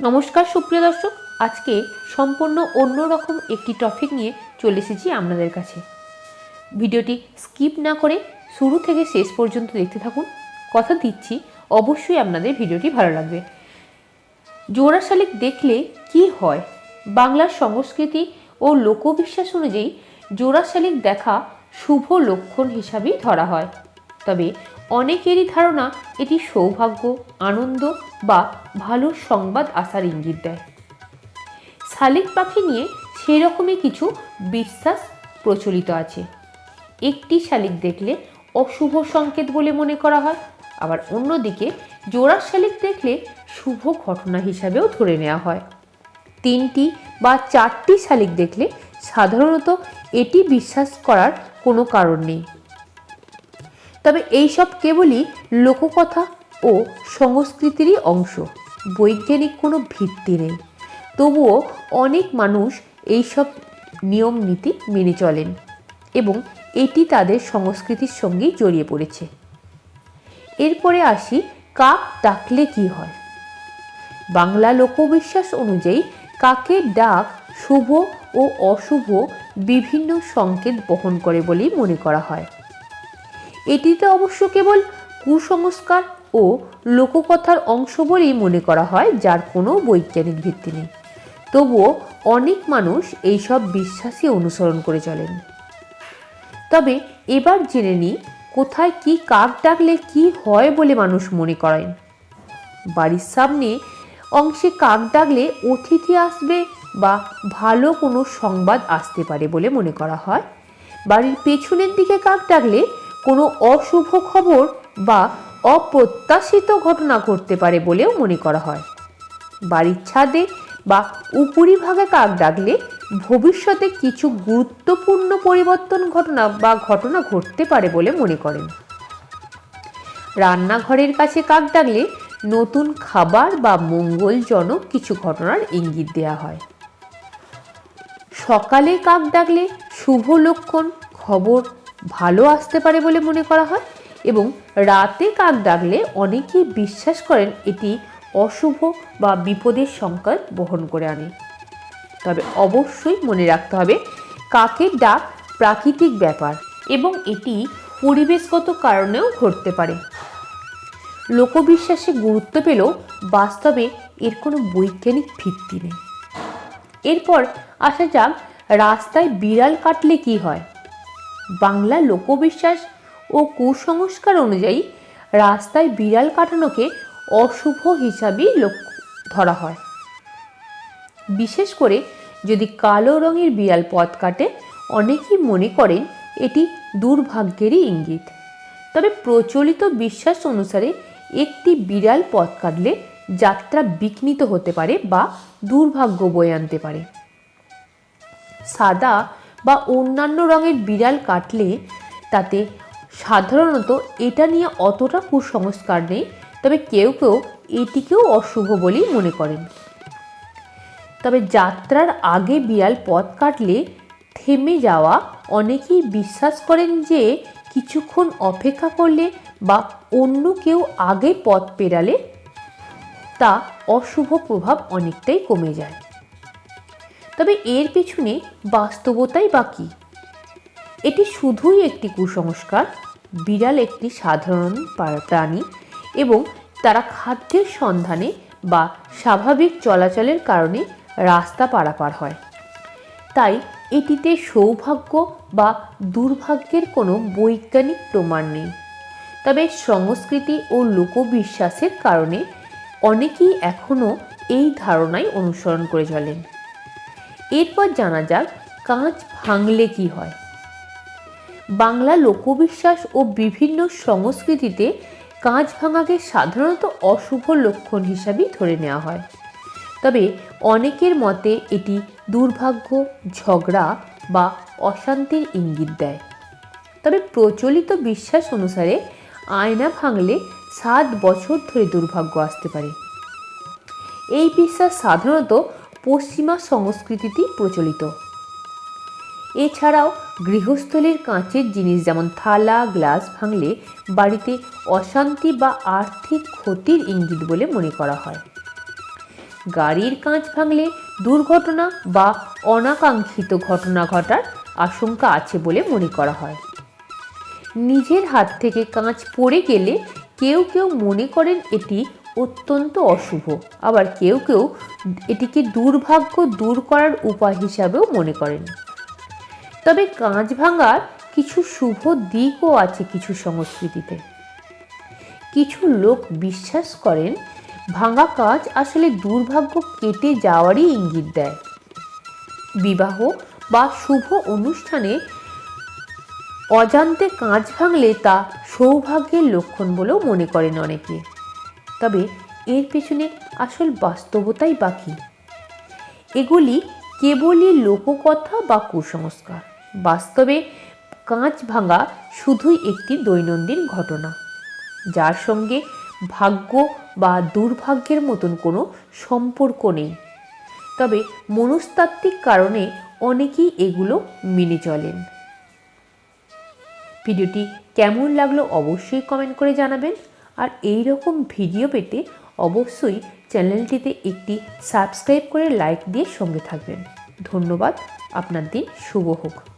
নমস্কার, সুপ্রিয় দর্শক। আজকে সম্পূর্ণ অন্যরকম একটি টপিক নিয়ে চলে এসেছি আপনাদের কাছে। ভিডিওটি স্কিপ না করে শুরু থেকে শেষ পর্যন্ত দেখতে থাকুন। কথা দিচ্ছি, অবশ্যই আপনাদের ভিডিওটি ভালো লাগবে। জোড়া শালিক দেখলে কি হয়? বাংলার সংস্কৃতি ও লোকবিশ্বাস অনুযায়ী জোড়া শালিক দেখা শুভ লক্ষণ হিসাবেই ধরা হয়। তবে অনেকেরই ধারণা এটি সৌভাগ্য, আনন্দ বা ভালো সংবাদ আসার ইঙ্গিত দেয়। শালিক পাখি নিয়ে সেরকমই কিছু বিশ্বাস প্রচলিত আছে। একটি শালিক দেখলে অশুভ সংকেত বলে মনে করা হয়, আবার অন্যদিকে জোড়া শালিক দেখলে শুভ ঘটনা হিসাবেও ধরে নেওয়া হয়। তিনটি বা চারটি শালিক দেখলে সাধারণত এটি বিশ্বাস করার কোনো কারণ নেই। তবে এইসব কেবলই লোককথা ও সংস্কৃতিরই অংশ। বৈজ্ঞানিক কোনো ভিত্তি নেই। তবুও অনেক মানুষ এইসব নিয়ম নীতি মেনে চলেন এবং এটি তাদের সংস্কৃতির সঙ্গেই জড়িয়ে পড়েছে। এরপরে আসি কাক ডাকলে কি হয়? বাংলা লোকবিশ্বাস অনুযায়ী কাকের ডাক শুভ ও অশুভ বিভিন্ন সংকেত বহন করে বলেই মনে করা হয়। এটিতে অবশ্য কেবল কুসংস্কার ও লোককথার অংশ বলেই মনে করা হয়, যার কোনো বৈজ্ঞানিক ভিত্তি নেই। তবুও অনেক মানুষ এইসব বিশ্বাসই অনুসরণ করে চলেন। তবে এবার জেনে নিই, কোথায় কি কাক ডাকলে কি হয় বলে মানুষ মনে করেন। বাড়ির সামনে অংশে কাক ডাকলে অতিথি আসবে বা ভালো কোনো সংবাদ আসতে পারে বলে মনে করা হয়। বাড়ির পেছনের দিকে কাক ডাকলে কোনো অশুভ খবর বা অপ্রত্যাশিত ঘটনা ঘটতে পারে বলেও মনে করা হয়। বাড়ির ছাদে বা উপরিভাগে কাক ডাকলে ভবিষ্যতে কিছু গুরুত্বপূর্ণ পরিবর্তন ঘটনা বা ঘটনা ঘটতে পারে বলে মনে করেন। রান্নাঘরের কাছে কাক ডাকলে নতুন খাবার বা মঙ্গলজনক কিছু ঘটনার ইঙ্গিত দেওয়া হয়। সকালে কাক ডাকলে শুভ লক্ষণ, খবর ভালো আসতে পারে বলে মনে করা হয় এবং রাতে কাক ডাকলে অনেকেই বিশ্বাস করেন এটি অশুভ বা বিপদের সংকেত বহন করে আনে। তবে অবশ্যই মনে রাখতে হবে, কাকের ডাক প্রাকৃতিক ব্যাপার এবং এটি পরিবেশগত কারণেও ঘটতে পারে। লোকবিশ্বাসে গুরুত্ব পেলেও বাস্তবে এর কোনো বৈজ্ঞানিক ভিত্তি নেই। এরপর আসা যাক রাস্তায় বিড়াল কাটলে কি হয়। বাংলা লোকবিশ্বাস ও কুসংস্কার অনুযায়ী রাস্তায় বিড়াল কাটানোকে অশুভ হিসাবেই লোক ধরা হয়। বিশেষ করে যদি কালো রঙের বিড়াল পথ কাটে, অনেকেই মনে করেন এটি দুর্ভাগ্যেরই ইঙ্গিত। তবে প্রচলিত বিশ্বাস অনুসারে একটি বিড়াল পথ কাটলে যাত্রা বিঘ্নিত হতে পারে বা দুর্ভাগ্য বয়ে আনতে পারে। সাদা বা অন্যান্য রঙের বিড়াল কাটলে তাতে সাধারণত এটা নিয়ে অতটা কুসংস্কার নেই, তবে কেউ কেউ এটিকেও অশুভ বলেই মনে করেন। তবে যাত্রার আগে বিড়াল পথ কাটলে থেমে যাওয়া অনেকেই বিশ্বাস করেন যে কিছুক্ষণ অপেক্ষা করলে বা অন্য কেউ আগে পথ পেরালে তা অশুভ প্রভাব অনেকটাই কমে যায়। তবে এর পেছনে বাস্তবতাই বা কী? এটি শুধুই একটি কুসংস্কার, বিড়াল একটি সাধারণ প্রাণী এবং তারা খাদ্যের সন্ধানে বা স্বাভাবিক চলাচলের কারণে রাস্তা পারাপার হয়। তাই এটিতে সৌভাগ্য বা দুর্ভাগ্যের কোনো বৈজ্ঞানিক প্রমাণ নেই। তবে সংস্কৃতি ও লোকবিশ্বাসের কারণে অনেকেই এখনও এই ধারণাই অনুসরণ করে চলেন। এরপর জানা যাক কাঁচ ভাঙলে কি হয়। বাংলা লোকবিশ্বাস ও বিভিন্ন সংস্কৃতিতে কাঁচ ভাঙাকে সাধারণত অশুভ লক্ষণ হিসাবেই ধরে নেওয়া হয়। তবে অনেকের মতে এটি দুর্ভাগ্য, ঝগড়া বা অশান্তির ইঙ্গিত দেয়। তবে প্রচলিত বিশ্বাস অনুসারে আয়না ভাঙলে সাত বছর ধরে দুর্ভাগ্য আসতে পারে। এই বিশ্বাস সাধারণত পশ্চিমা সংস্কৃতিতেই প্রচলিত। এছাড়াও গৃহস্থলীর কাঁচের জিনিস যেমন থালা, গ্লাস ভাঙলে বাড়িতে অশান্তি বা আর্থিক ক্ষতির ইঙ্গিত বলে মনে করা হয়। গাড়ির কাঁচ ভাঙলে দুর্ঘটনা বা অনাকাঙ্ক্ষিত ঘটনা ঘটার আশঙ্কা আছে বলে মনে করা হয়। নিজের হাত থেকে কাঁচ পড়ে গেলে কেউ কেউ মনে করেন এটি অত্যন্ত অশুভ। আবার কেউ কেউ এটিকে দুর্ভাগ্য দূর করার উপায় হিসাবেও মনে করেন। তবে কাঁচ ভাঙার কিছু শুভ দিকও আছে কিছু সংস্কৃতিতে। কিছু লোক বিশ্বাস করেন, ভাঙা কাঁচ আসলে দুর্ভাগ্য কেটে যাওয়ারই ইঙ্গিত দেয়। বিবাহ বা শুভ অনুষ্ঠানে অজান্তে কাঁচ ভাঙলে তা সৌভাগ্যের লক্ষণ বলেও মনে করেন অনেকে। তবে এর পেছনে আসল বাস্তবতাই বাকি। এগুলি কেবলই লোককথা বা কুসংস্কার। বাস্তবে কাঁচ ভাঙা শুধুই একটি দৈনন্দিন ঘটনা। যার সঙ্গে ভাগ্য বা দুর্ভাগ্যের মতন কোনো সম্পর্ক নেই। তবে মনস্তাত্ত্বিক কারণে অনেকেই এগুলো মেনে চলেন। ভিডিওটি কেমন লাগল অবশ্যই কমেন্ট করে জানাবেন। আর এই রকম ভিডিও পেতে অবশ্যই চ্যানেলটিতে একটি সাবস্ক্রাইব করে লাইক দিয়ে সঙ্গে থাকবেন। ধন্যবাদ, আপনার দিন শুভ হোক।